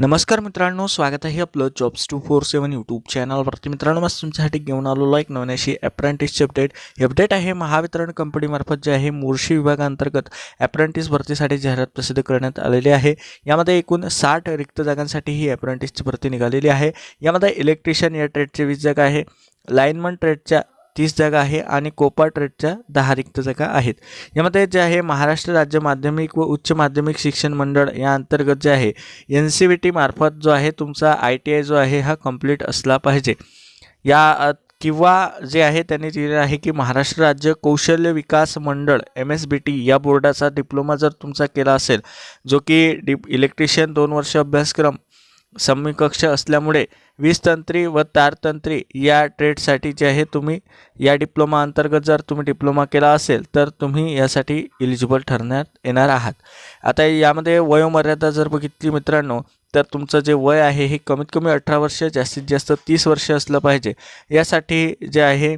नमस्कार मित्रांनो स्वागत आहे आपलं jobs two four seven YouTube चॅनलवरती मित्रांनो मग तुमच्यासाठी घेऊन आलेलो एक नवीन अशी अप्रेंटिसची अपडेट ही अपडेट आहे महावितरण कंपनीमार्फत जे आहे मोर्शी विभागांतर्गत अप्रेंटिस भरतीसाठी जाहिरात प्रसिद्ध करण्यात आलेली आहे. यामध्ये एकूण साठ रिक्त जागांसाठी ही अप्रेंटिसची भरती निघालेली आहे. यामध्ये इलेक्ट्रिशियन या ट्रेडचे वीस जागा आहे. लाईनमन ट्रेडच्या तीस जागा आहे आणि कोपा ट्रेडच्या दहा रिक्त जागा आहेत. यामध्ये जे आहे महाराष्ट्र राज्य माध्यमिक व उच्च माध्यमिक शिक्षण मंडळ या अंतर्गत जे आहे एन सी बी टी मार्फत जो आहे तुमचा आय टी आय जो आहे हा कंप्लीट असला पाहिजे. या किंवा जे आहे त्यांनी दिलेलं आहे की महाराष्ट्र राज्य कौशल्य विकास मंडळ एम एस बी टी या बोर्डाचा डिप्लोमा जर तुमचा केला असेल जो की डिप इलेक्ट्रिशियन दोन वर्ष अभ्यासक्रम समकक्ष असल्यामुळे वीज तंत्री व तारतंत्री या ट्रेडसाठी जे आहे तुम्ही या डिप्लोमा अंतर्गत जर तुम्ही डिप्लोमा केला असेल तर तुम्ही यासाठी इलिजिबल ठरण्यात येणार आहात. आता यामध्ये वयोमर्यादा जर बघितली मित्रांनो तर तुमचं जे वय आहे हे कमीत कमी अठरा वर्ष जास्तीत जास्त तीस वर्ष असलं पाहिजे. यासाठी जे आहे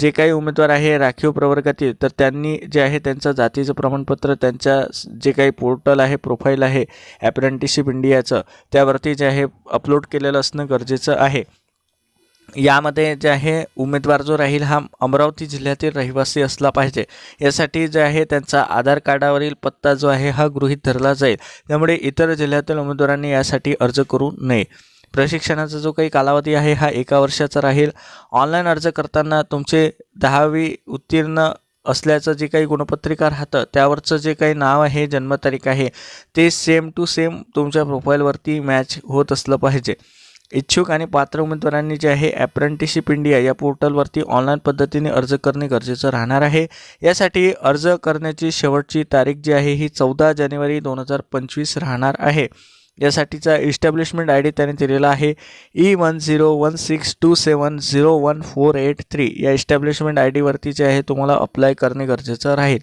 जे काही उमेदवार आहे राखीव प्रवर्गातील तर त्यांनी जे आहे त्यांचं जातीचं प्रमाणपत्र त्यांच्या जे काही पोर्टल आहे प्रोफाईल आहे ॲप्रेंटिसशिप इंडियाचं त्यावरती जे आहे अपलोड केलेलं असणं गरजेचं आहे. यामध्ये जे आहे उमेदवार जो राहील हा अमरावती जिल्ह्यातील रहिवासी असला पाहिजे. यासाठी जे आहे त्यांचा आधार कार्डावरील पत्ता जो आहे हा गृहीत धरला जाईल. त्यामुळे इतर जिल्ह्यातील उमेदवारांनी यासाठी अर्ज करू नये. प्रशिक्षणाचा जो काही कालावधी आहे हा एका वर्षाचा राहील. ऑनलाईन अर्ज करताना तुमचे दहावी उत्तीर्ण असल्याचं जे काही गुणपत्रिका राहतं त्यावरचं जे काही नाव आहे जन्मतारीख आहे ते सेम टू सेम तुमच्या प्रोफाईलवरती मॅच होत असलं पाहिजे. इच्छुक आणि पात्र उमेदवारांनी जे आहे ॲप्रेंटिशिप इंडिया या पोर्टलवरती ऑनलाईन पद्धतीने अर्ज करणे गरजेचं राहणार आहे. यासाठी अर्ज करण्याची शेवटची तारीख जी आहे ही चौदा जानेवारी दोन हजार पंचवीस राहणार आहे. यासाठीचा इस्टॅब्लिशमेंट आय डी त्याने दिलेला आहे. E one zero one six two seven zero one four eight three या इस्टॅब्लिशमेंट आय डीवरती जे आहे तुम्हाला अप्लाय करणे गरजेचं राहील.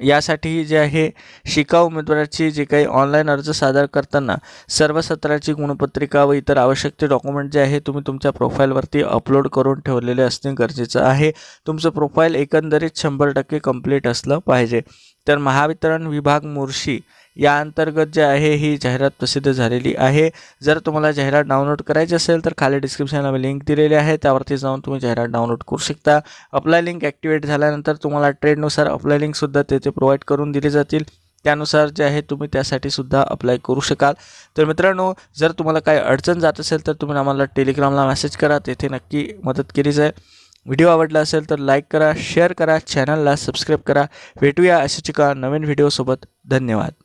यासाठी जे आहे शिकाऊ उमेदवाराची जे काही ऑनलाईन अर्ज सादर करताना सर्व सत्राची गुणपत्रिका व इतर आवश्यक ते डॉक्युमेंट जे आहे तुम्ही तुमच्या प्रोफाईलवरती अपलोड करून ठेवलेले असणे गरजेचं आहे. तुमचं प्रोफाईल एकंदरीत शंभर टक्के कंप्लीट असलं पाहिजे. तर महावितरण विभाग मोर्शी या अंतर्गत जे आहे ही जाहिरात प्रसिद्ध झालेली आहे. जर तुम्हाला जाहिरात डाउनलोड करायची असेल तर खाली डिस्क्रिप्शनला मी लिंक दिलेली आहे. त्यावरती जाऊन तुम्ही जाहिरात डाउनलोड करू शकता. अप्लाय लिंक ॲक्टिवेट झाल्यानंतर तुम्हाला ट्रेडनुसार अप्लाय लिंकसुद्धा तेथे प्रोव्हाइड करून दिली जातील. त्यानुसार जे आहे तुम्ही त्यासाठी सुद्धा अप्लाय करू शकाल. तर मित्रांनो जर तुम्हाला काही अडचण जात असेल तर तुम्ही आम्हाला टेलिग्रामला मेसेज करा. तेथे नक्की मदत केली जाईल. व्हिडिओ आवडला असेल तर लाईक करा शेअर करा चॅनलला सबस्क्राईब करा. भेटूया अशाच एका नवीन व्हिडिओसोबत धन्यवाद.